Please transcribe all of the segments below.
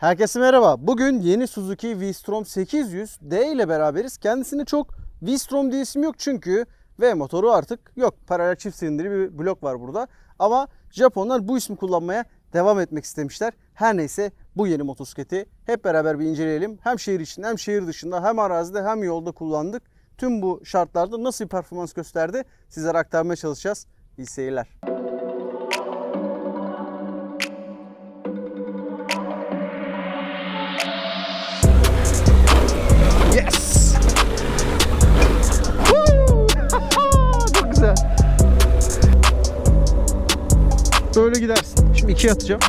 Herkese merhaba. Bugün yeni Suzuki V-Strom 800D ile beraberiz. Kendisine çok V-Strom diye isim yok çünkü V motoru artık yok. Paralel çift silindirli bir blok var burada. Ama Japonlar bu ismi kullanmaya devam etmek istemişler. Her neyse bu yeni motosikleti hep beraber bir inceleyelim. Hem şehir içinde hem şehir dışında hem arazide hem yolda kullandık. Tüm bu şartlarda nasıl bir performans gösterdi sizlere aktarmaya çalışacağız. İyi seyirler. Böyle gidersin. Şimdi ikiye atacağım.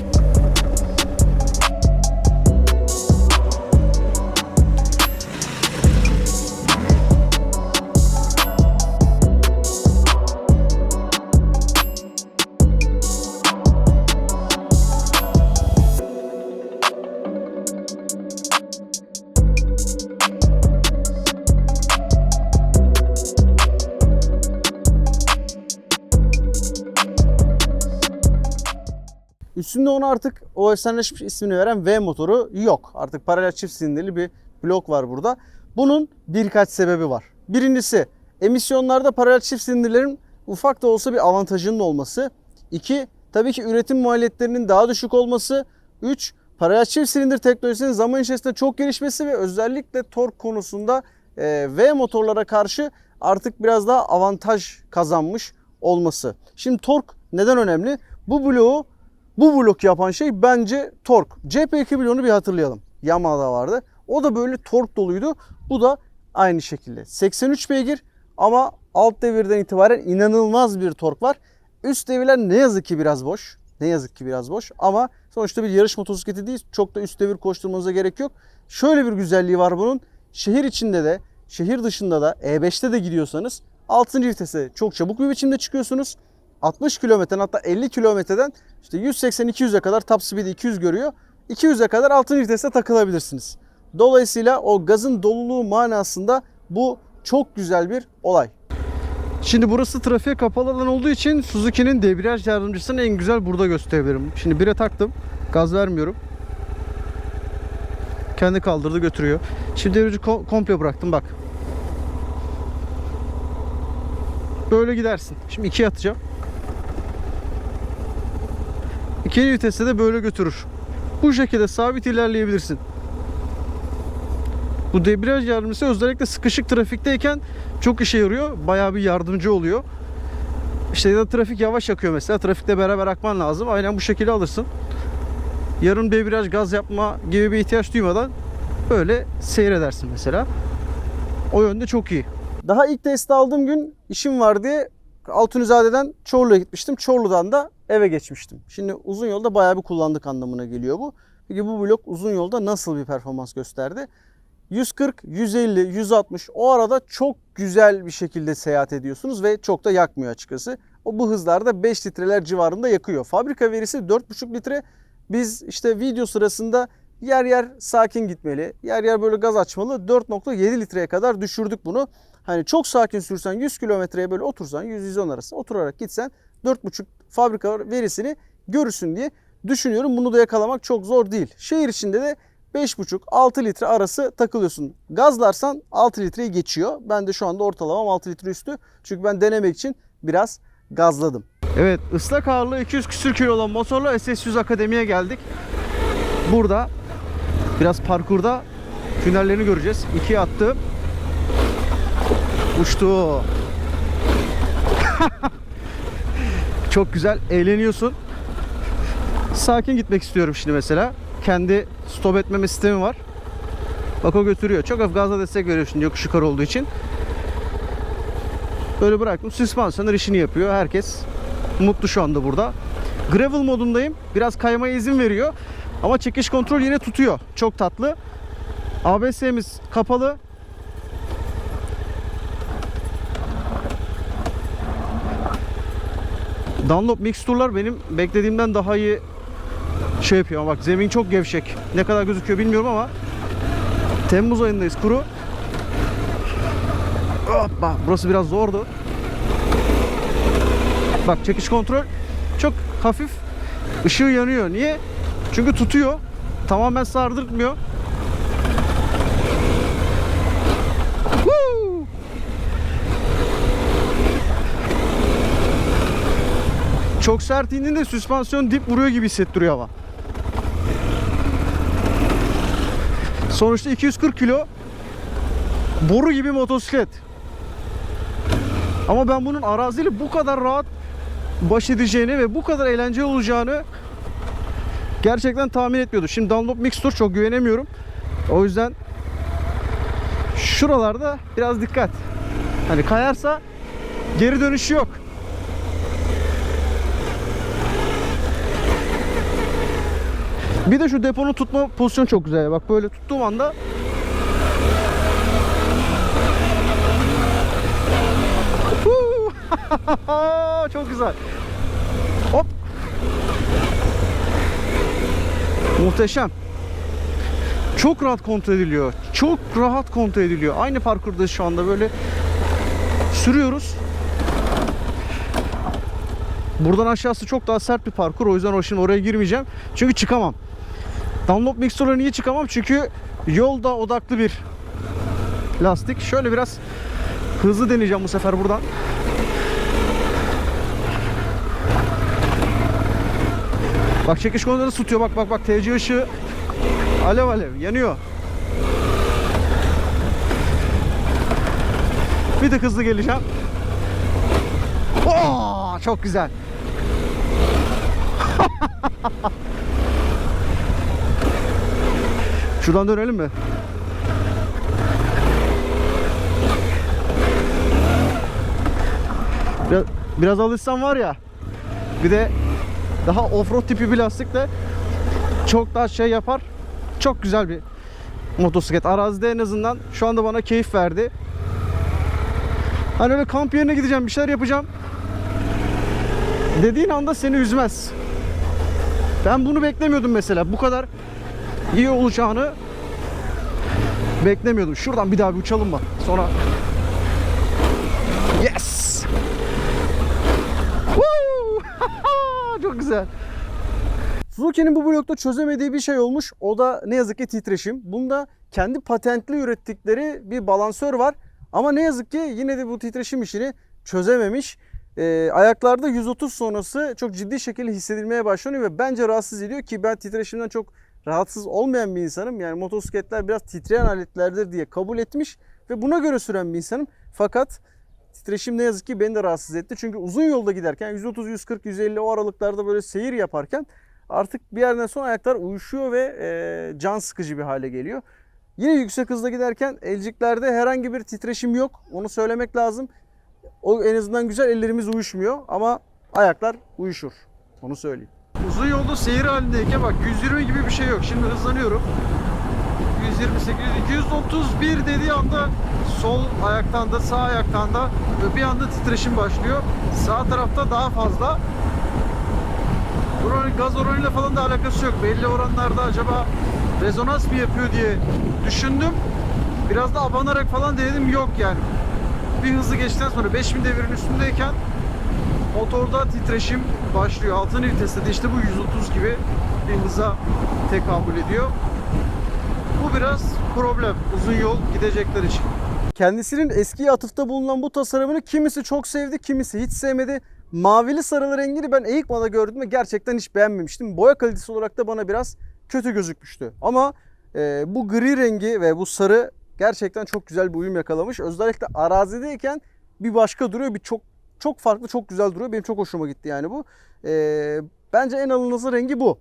Üstünde ona artık o efsaneleşmiş ismini veren V motoru yok. Artık paralel çift silindirli bir blok var burada. Bunun birkaç sebebi var. Birincisi emisyonlarda paralel çift silindirlerin ufak da olsa bir avantajının olması. İki, tabii ki üretim maliyetlerinin daha düşük olması. Üç, paralel çift silindir teknolojisinin zaman içerisinde çok gelişmesi ve özellikle tork konusunda e, V motorlara karşı artık biraz daha avantaj kazanmış olması. Şimdi tork neden önemli? Bu bloğu bu blok yapan şey bence tork. CP2 bloğunu bir hatırlayalım. Yamaha'da vardı. O da böyle tork doluydu. Bu da aynı şekilde. 83 beygir ama alt devirden itibaren inanılmaz bir tork var. Üst devirler ne yazık ki biraz boş. Ne yazık ki biraz boş ama sonuçta bir yarış motosikleti değil. Çok da üst devir koşturmanıza gerek yok. Şöyle bir güzelliği var bunun. Şehir içinde de, şehir dışında da E5'te de gidiyorsanız 6. vitese çok çabuk bir biçimde çıkıyorsunuz. 60 kilometreden hatta 50 kilometreden işte 180-200'e kadar top speed 200 görüyor. 200'e kadar 6. viteste takılabilirsiniz. Dolayısıyla o gazın doluluğu manasında bu çok güzel bir olay. Şimdi burası trafiğe kapalı alan olduğu için Suzuki'nin debriyaj yardımcısını en güzel burada gösterebilirim. Şimdi bire taktım. Gaz vermiyorum. Kendi kaldırdı götürüyor. Şimdi ko- komple bıraktım bak. Böyle gidersin. Şimdi ikiye atacağım. İkinci viteste de böyle götürür. Bu şekilde sabit ilerleyebilirsin. Bu debriyaj yardımcısı özellikle sıkışık trafikteyken çok işe yarıyor. Bayağı bir yardımcı oluyor. İşte ya da trafik yavaş akıyor mesela. Trafikte beraber akman lazım. Aynen bu şekilde alırsın. Yarın debriyaj gaz yapma gibi bir ihtiyaç duymadan böyle seyredersin mesela. O yönde çok iyi. Daha ilk testi aldığım gün işim var diye Altunizade'den Çorlu'ya gitmiştim. Çorlu'dan da eve geçmiştim. Şimdi uzun yolda bayağı bir kullandık anlamına geliyor bu. Peki bu blok uzun yolda nasıl bir performans gösterdi? 140, 150, 160 o arada çok güzel bir şekilde seyahat ediyorsunuz ve çok da yakmıyor açıkçası. O bu hızlarda 5 litreler civarında yakıyor. Fabrika verisi 4,5 litre. Biz işte video sırasında yer yer sakin gitmeli, yer yer böyle gaz açmalı 4.7 litreye kadar düşürdük bunu. Hani çok sakin sürsen 100 kilometreye böyle otursan 100-110 arası oturarak gitsen 4.5 fabrika verisini görürsün diye düşünüyorum. Bunu da yakalamak çok zor değil. Şehir içinde de 5,5-6 litre arası takılıyorsun. Gazlarsan 6 litreyi geçiyor. Ben de şu anda ortalamam 6 litre üstü. Çünkü ben denemek için biraz gazladım. Evet ıslak ağırlığı 200 küsür kilo olan motorla SS100 Akademi'ye geldik. Burada biraz parkurda tünellerini göreceğiz. İkiye attı. Uçtu. Çok güzel eğleniyorsun. Sakin gitmek istiyorum şimdi mesela. Kendi stop etmeme sistemi var. Bak o götürüyor. Çok hafif gazla destek veriyor şimdi yokuş yukarı olduğu için. Böyle bıraktım. Süspansiyonlar işini yapıyor. Herkes mutlu şu anda burada. Gravel modundayım. Biraz kaymaya izin veriyor. Ama çekiş kontrol yine tutuyor. Çok tatlı. ABS'miz kapalı. Dunlop mixturlar benim beklediğimden daha iyi şey yapıyor. Bak zemin çok gevşek. Ne kadar gözüküyor bilmiyorum ama Temmuz ayındayız kuru. Hoppa, burası biraz zordu. Bak çekiş kontrol çok hafif ışığı yanıyor. Niye? Çünkü tutuyor. tamamen sardırtmıyor. Çok sert indiğinde süspansiyon dip vuruyor gibi hissettiriyor ama. Sonuçta 240 kilo boru gibi motosiklet. Ama ben bunun araziyle bu kadar rahat baş edeceğini ve bu kadar eğlenceli olacağını gerçekten tahmin etmiyordum. Şimdi Dunlop Mixtur çok güvenemiyorum. O yüzden şuralarda biraz dikkat. Hani kayarsa geri dönüşü yok. Bir de şu deponun tutma pozisyonu çok güzel. Bak böyle tuttuğum anda çok güzel. Hop. Muhteşem. Çok rahat kontrol ediliyor. Çok rahat kontrol ediliyor. Aynı parkurda şu anda böyle sürüyoruz. Buradan aşağısı çok daha sert bir parkur. O yüzden şimdi oraya girmeyeceğim. Çünkü çıkamam. Dunlop Mixer'la niye çıkamam? Çünkü yolda odaklı bir lastik. Şöyle biraz hızlı deneyeceğim bu sefer buradan. Bak çekiş konuları tutuyor. Bak bak bak TC ışığı alev alev yanıyor. Bir de hızlı geleceğim. Oo, çok güzel. Şuradan dönelim mi? Biraz, biraz alışsam var ya. Bir de daha offroad tipi bir lastikle çok daha şey yapar. Çok güzel bir motosiklet. Arazide en azından şu anda bana keyif verdi. Hani öyle kamp yerine gideceğim, bir şeyler yapacağım. Dediğin anda seni üzmez. Ben bunu beklemiyordum mesela. Bu kadar iyi olacağını beklemiyordum. Şuradan bir daha bir uçalım mı? Sonra Yes! Woo! Çok güzel. Suzuki'nin bu blokta çözemediği bir şey olmuş. O da ne yazık ki titreşim. Bunda kendi patentli ürettikleri bir balansör var. Ama ne yazık ki yine de bu titreşim işini çözememiş. Ee, ayaklarda 130 sonrası çok ciddi şekilde hissedilmeye başlanıyor ve bence rahatsız ediyor ki ben titreşimden çok rahatsız olmayan bir insanım. Yani motosikletler biraz titreyen aletlerdir diye kabul etmiş ve buna göre süren bir insanım. Fakat titreşim ne yazık ki beni de rahatsız etti. Çünkü uzun yolda giderken 130, 140, 150 o aralıklarda böyle seyir yaparken artık bir yerden sonra ayaklar uyuşuyor ve e, can sıkıcı bir hale geliyor. Yine yüksek hızda giderken elciklerde herhangi bir titreşim yok. Onu söylemek lazım. O en azından güzel ellerimiz uyuşmuyor ama ayaklar uyuşur. Onu söyleyeyim. Uzun yolda seyir halindeyken bak 120 gibi bir şey yok. Şimdi hızlanıyorum. 128, 231 dediği anda sol ayaktan da sağ ayaktan da bir anda titreşim başlıyor. Sağ tarafta daha fazla. Bunun gaz oranıyla falan da alakası yok. Belli oranlarda acaba rezonans mı yapıyor diye düşündüm. Biraz da abanarak falan denedim yok yani. Bir hızlı geçtikten sonra 5000 devirin üstündeyken motorda titreşim başlıyor. Altın viteste de işte bu 130 gibi bir hıza tekabül ediyor. Bu biraz problem uzun yol gidecekler için. Kendisinin eski atıfta bulunan bu tasarımını kimisi çok sevdi, kimisi hiç sevmedi. Mavili sarılı rengini ben Eikma'da gördüm ve gerçekten hiç beğenmemiştim. Boya kalitesi olarak da bana biraz kötü gözükmüştü. Ama e, bu gri rengi ve bu sarı gerçekten çok güzel bir uyum yakalamış. Özellikle arazideyken bir başka duruyor, bir çok çok farklı, çok güzel duruyor. Benim çok hoşuma gitti yani bu. E, bence en alınması rengi bu.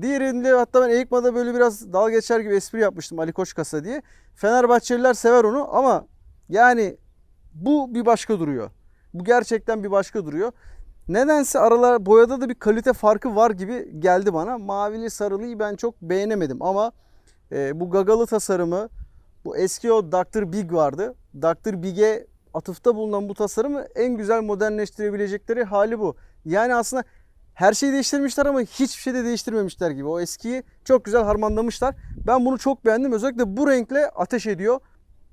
Diğerinde hatta ben Eikma'da böyle biraz dalga geçer gibi espri yapmıştım Ali Koç kasa diye. Fenerbahçeliler sever onu ama yani bu bir başka duruyor. Bu gerçekten bir başka duruyor. Nedense aralar boyada da bir kalite farkı var gibi geldi bana. Mavili sarılıyı ben çok beğenemedim ama e, bu gagalı tasarımı bu eski o Dr. Big vardı. Dr. Big'e atıfta bulunan bu tasarımı en güzel modernleştirebilecekleri hali bu. Yani aslında her şeyi değiştirmişler ama hiçbir şey de değiştirmemişler gibi. O eskiyi çok güzel harmanlamışlar. Ben bunu çok beğendim. Özellikle bu renkle ateş ediyor.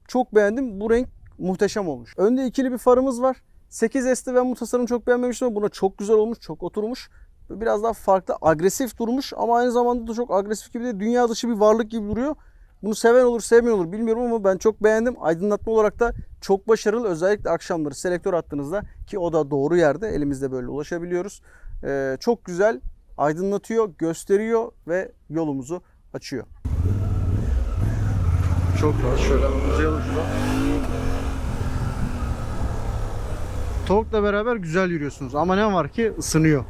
Çok beğendim. Bu renk muhteşem olmuş. Önde ikili bir farımız var. 8S'te ben bu tasarımı çok beğenmemiştim ama buna çok güzel olmuş, çok oturmuş. Biraz daha farklı, agresif durmuş ama aynı zamanda da çok agresif gibi de dünya dışı bir varlık gibi duruyor. Bunu seven olur, sevmeyen olur bilmiyorum ama ben çok beğendim. Aydınlatma olarak da çok başarılı. Özellikle akşamları selektör attığınızda ki o da doğru yerde elimizde böyle ulaşabiliyoruz. Ee, çok güzel aydınlatıyor, gösteriyor ve yolumuzu açıyor. Çok rahat. Şöyle uzayalım şuradan. Tork'la beraber güzel yürüyorsunuz ama ne var ki ısınıyor.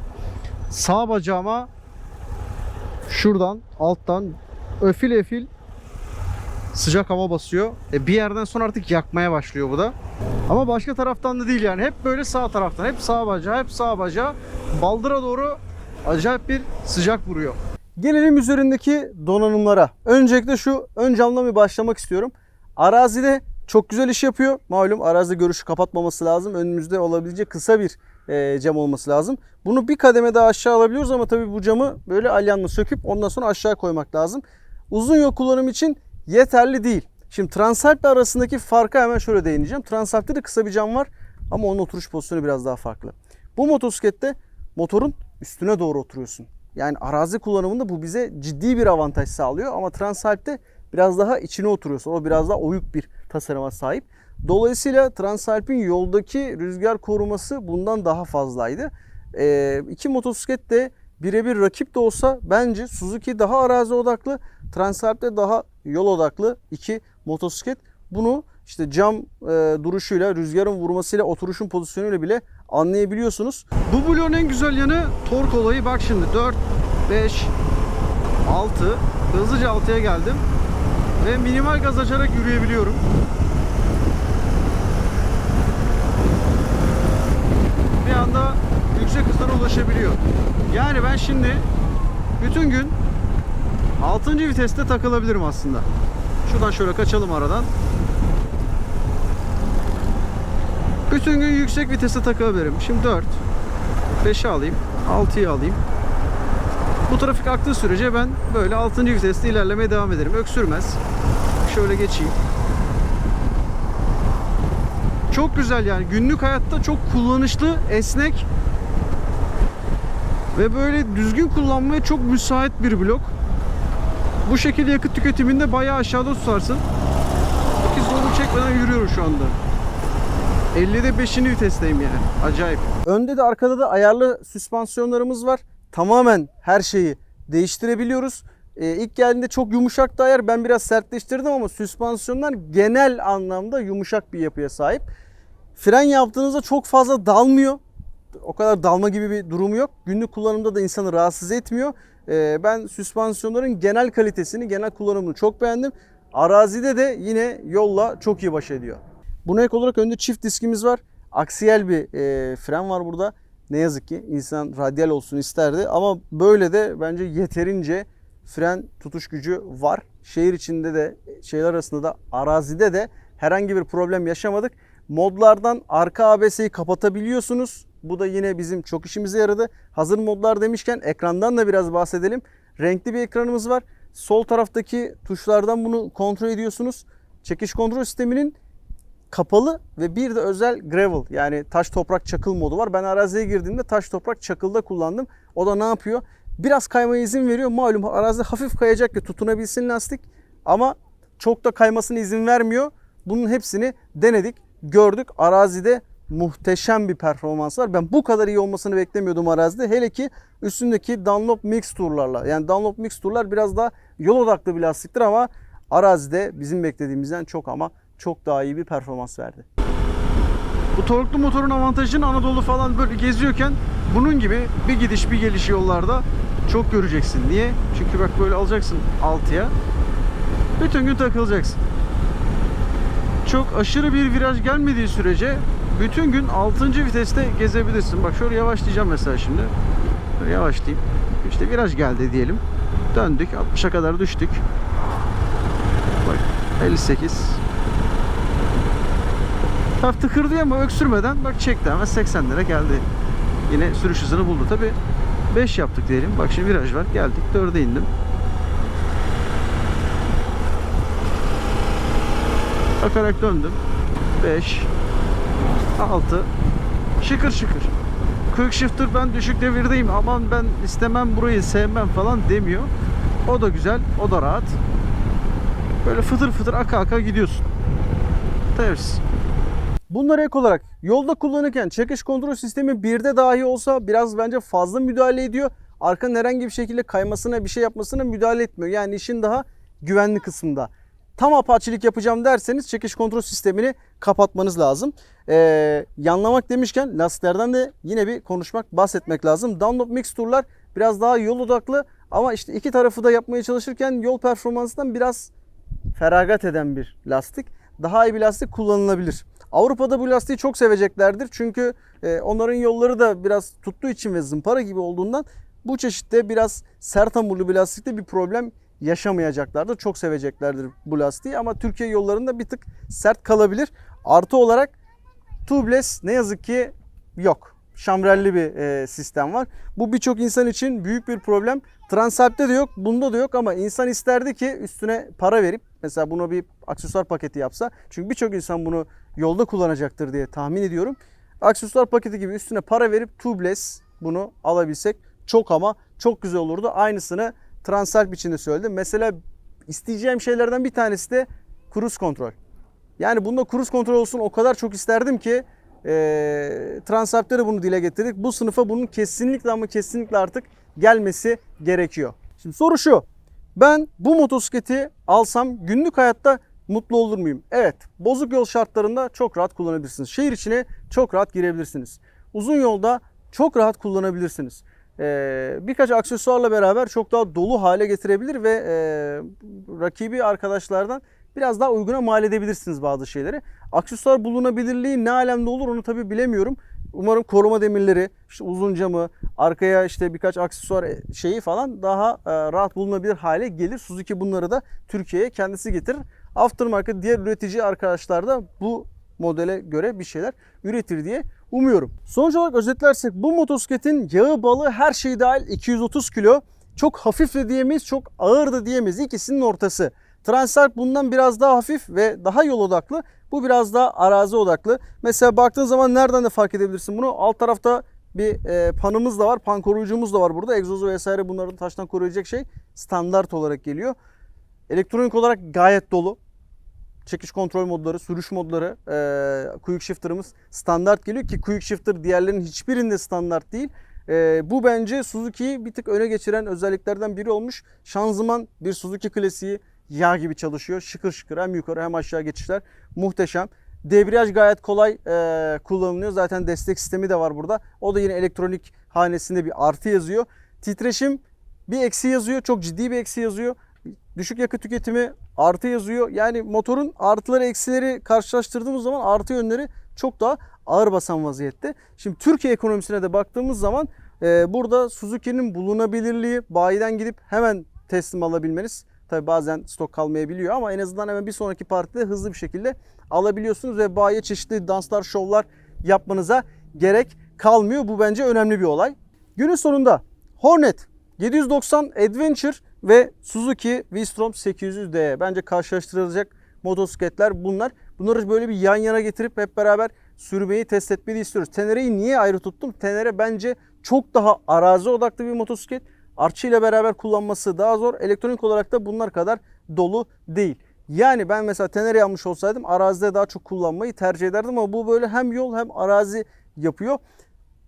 Sağ bacağıma şuradan alttan öfil efil sıcak hava basıyor. E bir yerden sonra artık yakmaya başlıyor bu da. Ama başka taraftan da değil yani. Hep böyle sağ taraftan. Hep sağ bacağı, hep sağ bacağı. Baldıra doğru acayip bir sıcak vuruyor. Gelelim üzerindeki donanımlara. Öncelikle şu ön camdan bir başlamak istiyorum. Arazide çok güzel iş yapıyor. Malum arazi görüşü kapatmaması lazım. Önümüzde olabilecek kısa bir e, cam olması lazım. Bunu bir kademe daha aşağı alabiliyoruz ama tabii bu camı böyle alyanla söküp ondan sonra aşağı koymak lazım. Uzun yol kullanım için yeterli değil. Şimdi Transalp arasındaki farka hemen şöyle değineceğim. Transalp'te de kısa bir cam var ama onun oturuş pozisyonu biraz daha farklı. Bu motosiklette motorun üstüne doğru oturuyorsun. Yani arazi kullanımında bu bize ciddi bir avantaj sağlıyor ama Transalp'te biraz daha içine oturuyorsun. O biraz daha oyuk bir tasarıma sahip. Dolayısıyla Transalp'in yoldaki rüzgar koruması bundan daha fazlaydı. Ee, iki motosiklet de birebir rakip de olsa bence Suzuki daha arazi odaklı, Transalp de daha yol odaklı iki motosiklet. Bunu işte cam e, duruşuyla, rüzgarın vurmasıyla, oturuşun pozisyonuyla bile anlayabiliyorsunuz. Bu bloğun en güzel yanı tork olayı. Bak şimdi 4, 5, 6. Hızlıca 6'ya geldim. Ve minimal gaz açarak yürüyebiliyorum. Bir anda yüksek hızlara ulaşabiliyor. Yani ben şimdi bütün gün 6. viteste takılabilirim aslında. Şuradan şöyle kaçalım aradan. Bütün gün yüksek vitese takılabilirim. Şimdi 4, 5'i alayım, 6'yı alayım. Bu trafik aktığı sürece ben böyle 6. viteste ilerlemeye devam ederim. Öksürmez. Şöyle geçeyim. Çok güzel yani günlük hayatta çok kullanışlı, esnek ve böyle düzgün kullanmaya çok müsait bir blok. Bu şekilde yakıt tüketiminde bayağı aşağıda tutarsın. 8 dolu çekmeden yürüyorum şu anda. 50'de 5. vitesteyim yani. Acayip. Önde de arkada da ayarlı süspansiyonlarımız var. Tamamen her şeyi değiştirebiliyoruz. Ee, ilk geldiğinde çok yumuşak da ayar. Ben biraz sertleştirdim ama süspansiyonlar genel anlamda yumuşak bir yapıya sahip. Fren yaptığınızda çok fazla dalmıyor. O kadar dalma gibi bir durumu yok. Günlük kullanımda da insanı rahatsız etmiyor. Ee, ben süspansiyonların genel kalitesini, genel kullanımını çok beğendim. Arazide de yine yolla çok iyi baş ediyor. Buna ek olarak önde çift diskimiz var. Aksiyel bir e, fren var burada. Ne yazık ki insan radyal olsun isterdi ama böyle de bence yeterince fren tutuş gücü var. Şehir içinde de şehir arasında da arazide de herhangi bir problem yaşamadık. Modlardan arka ABS'yi kapatabiliyorsunuz. Bu da yine bizim çok işimize yaradı. Hazır modlar demişken ekrandan da biraz bahsedelim. Renkli bir ekranımız var. Sol taraftaki tuşlardan bunu kontrol ediyorsunuz. Çekiş kontrol sisteminin kapalı ve bir de özel gravel yani taş toprak çakıl modu var. Ben araziye girdiğimde taş toprak çakılda kullandım. O da ne yapıyor? Biraz kaymaya izin veriyor. Malum arazi hafif kayacak ki tutunabilsin lastik ama çok da kaymasına izin vermiyor. Bunun hepsini denedik, gördük. Arazide muhteşem bir performans var. Ben bu kadar iyi olmasını beklemiyordum arazide. Hele ki üstündeki Dunlop Mix Tour'larla. Yani Dunlop Mix Tour'lar biraz daha yol odaklı bir lastiktir ama arazide bizim beklediğimizden çok ama çok daha iyi bir performans verdi. Bu torklu motorun avantajını Anadolu falan böyle geziyorken bunun gibi bir gidiş bir geliş yollarda çok göreceksin. Niye? Çünkü bak böyle alacaksın 6'ya. Bütün gün takılacaksın. Çok aşırı bir viraj gelmediği sürece bütün gün 6. viteste gezebilirsin. Bak şöyle yavaşlayacağım mesela şimdi. Böyle yavaşlayayım. İşte viraj geldi diyelim. Döndük. 60'a kadar düştük. Bak 58. Hafif tıkırdı ama öksürmeden bak çekti hemen 80 lira geldi. Yine sürüş hızını buldu. Tabi 5 yaptık diyelim. Bak şimdi viraj var. Geldik 4'e indim. Bakarak döndüm. 5 6 Şıkır şıkır. quick shifter ben düşük devirdeyim aman ben istemem burayı sevmem falan demiyor. O da güzel, o da rahat. Böyle fıtır fıtır aka aka gidiyorsun. Temiz. Bunlara ek olarak yolda kullanırken çekiş kontrol sistemi birde dahi olsa biraz bence fazla müdahale ediyor. Arkanın herhangi bir şekilde kaymasına bir şey yapmasına müdahale etmiyor. Yani işin daha güvenli kısmında. Tam apaçilik yapacağım derseniz çekiş kontrol sistemini kapatmanız lazım. Ee, yanlamak demişken lastiklerden de yine bir konuşmak, bahsetmek lazım. Dunlop Mixtur'lar biraz daha yol odaklı ama işte iki tarafı da yapmaya çalışırken yol performansından biraz feragat eden bir lastik. Daha iyi bir lastik kullanılabilir. Avrupa'da bu lastiği çok seveceklerdir. Çünkü e, onların yolları da biraz tuttuğu için ve zımpara gibi olduğundan bu çeşitte biraz sert hamurlu bir lastikte bir problem yaşamayacaklardır. Çok seveceklerdir bu lastiği ama Türkiye yollarında bir tık sert kalabilir. Artı olarak tubeless ne yazık ki yok. Şamrelli bir e, sistem var. Bu birçok insan için büyük bir problem. Transalp'te de yok, bunda da yok ama insan isterdi ki üstüne para verip mesela bunu bir aksesuar paketi yapsa. Çünkü birçok insan bunu yolda kullanacaktır diye tahmin ediyorum. Aksesuar paketi gibi üstüne para verip tubeless bunu alabilsek çok ama çok güzel olurdu. Aynısını Transalp için söyledim. Mesela isteyeceğim şeylerden bir tanesi de cruise kontrol. Yani bunda cruise kontrol olsun o kadar çok isterdim ki e, Transalp'te de bunu dile getirdik. Bu sınıfa bunun kesinlikle ama kesinlikle artık gelmesi gerekiyor. Şimdi soru şu. Ben bu motosikleti alsam günlük hayatta mutlu olur muyum? Evet. Bozuk yol şartlarında çok rahat kullanabilirsiniz. Şehir içine çok rahat girebilirsiniz. Uzun yolda çok rahat kullanabilirsiniz. Ee, birkaç aksesuarla beraber çok daha dolu hale getirebilir ve e, rakibi arkadaşlardan biraz daha uyguna mal edebilirsiniz bazı şeyleri. Aksesuar bulunabilirliği ne alemde olur onu tabi bilemiyorum. Umarım koruma demirleri, işte uzun camı, arkaya işte birkaç aksesuar şeyi falan daha e, rahat bulunabilir hale gelir. Suzuki bunları da Türkiye'ye kendisi getirir. Aftermarket diğer üretici arkadaşlar da bu modele göre bir şeyler üretir diye umuyorum. Sonuç olarak özetlersek bu motosikletin yağı balı her şey dahil 230 kilo. Çok hafif de diyemeyiz, çok ağır da diyemeyiz. İkisinin ortası. Transalp bundan biraz daha hafif ve daha yol odaklı. Bu biraz daha arazi odaklı. Mesela baktığın zaman nereden de fark edebilirsin bunu? Alt tarafta bir e, panımız da var. Pan koruyucumuz da var burada. Egzozu vesaire bunların taştan koruyacak şey standart olarak geliyor. Elektronik olarak gayet dolu. Çekiş kontrol modları, sürüş modları, e, quick shifter'ımız standart geliyor ki quick shifter diğerlerinin hiçbirinde standart değil. E, bu bence Suzuki'yi bir tık öne geçiren özelliklerden biri olmuş. Şanzıman bir Suzuki klasiği yağ gibi çalışıyor. Şıkır şıkır hem yukarı hem aşağı geçişler muhteşem. Debriyaj gayet kolay e, kullanılıyor. Zaten destek sistemi de var burada. O da yine elektronik hanesinde bir artı yazıyor. Titreşim bir eksi yazıyor. Çok ciddi bir eksi yazıyor. Düşük yakıt tüketimi artı yazıyor. Yani motorun artıları eksileri karşılaştırdığımız zaman artı yönleri çok daha ağır basan vaziyette. Şimdi Türkiye ekonomisine de baktığımız zaman e, burada Suzuki'nin bulunabilirliği bayiden gidip hemen teslim alabilmeniz Tabi bazen stok kalmayabiliyor ama en azından hemen bir sonraki partide hızlı bir şekilde alabiliyorsunuz ve bayiye çeşitli danslar, şovlar yapmanıza gerek kalmıyor. Bu bence önemli bir olay. Günün sonunda Hornet 790 Adventure ve Suzuki V-Strom 800D bence karşılaştırılacak motosikletler bunlar. Bunları böyle bir yan yana getirip hep beraber sürmeyi test etmeyi istiyoruz. Tenere'yi niye ayrı tuttum? Tenere bence çok daha arazi odaklı bir motosiklet. Arçı ile beraber kullanması daha zor. Elektronik olarak da bunlar kadar dolu değil. Yani ben mesela Tenere almış olsaydım arazide daha çok kullanmayı tercih ederdim ama bu böyle hem yol hem arazi yapıyor.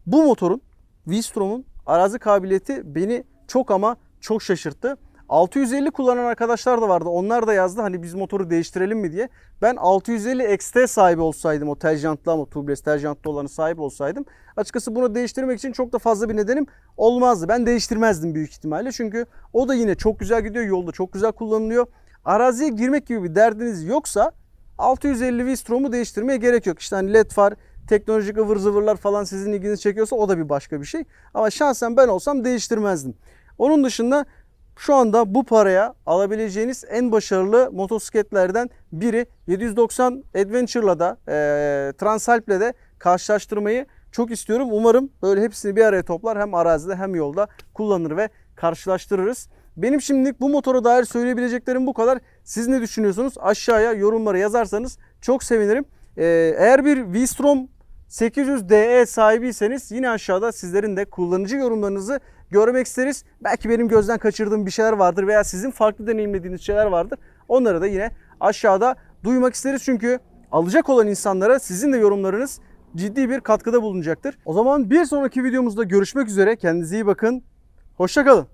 Bu motorun V-Strom'un arazi kabiliyeti beni çok ama çok şaşırttı. 650 kullanan arkadaşlar da vardı. Onlar da yazdı hani biz motoru değiştirelim mi diye. Ben 650 XT sahibi olsaydım o terjantlı ama tubeless terjantlı olanı sahip olsaydım açıkçası bunu değiştirmek için çok da fazla bir nedenim olmazdı. Ben değiştirmezdim büyük ihtimalle. Çünkü o da yine çok güzel gidiyor. Yolda çok güzel kullanılıyor. Araziye girmek gibi bir derdiniz yoksa 650 V-Strom'u değiştirmeye gerek yok. İşte hani led far, teknolojik ıvır zıvırlar falan sizin ilginizi çekiyorsa o da bir başka bir şey. Ama şahsen ben olsam değiştirmezdim. Onun dışında şu anda bu paraya alabileceğiniz en başarılı motosikletlerden biri 790 Adventure'la da e, Transalp'le de karşılaştırmayı çok istiyorum. Umarım böyle hepsini bir araya toplar hem arazide hem yolda kullanır ve karşılaştırırız. Benim şimdilik bu motora dair söyleyebileceklerim bu kadar. Siz ne düşünüyorsunuz? Aşağıya yorumlara yazarsanız çok sevinirim. Ee, eğer bir V-Strom 800 DE sahibiyseniz yine aşağıda sizlerin de kullanıcı yorumlarınızı görmek isteriz. Belki benim gözden kaçırdığım bir şeyler vardır veya sizin farklı deneyimlediğiniz şeyler vardır. Onları da yine aşağıda duymak isteriz çünkü alacak olan insanlara sizin de yorumlarınız ciddi bir katkıda bulunacaktır. O zaman bir sonraki videomuzda görüşmek üzere. Kendinize iyi bakın. Hoşçakalın.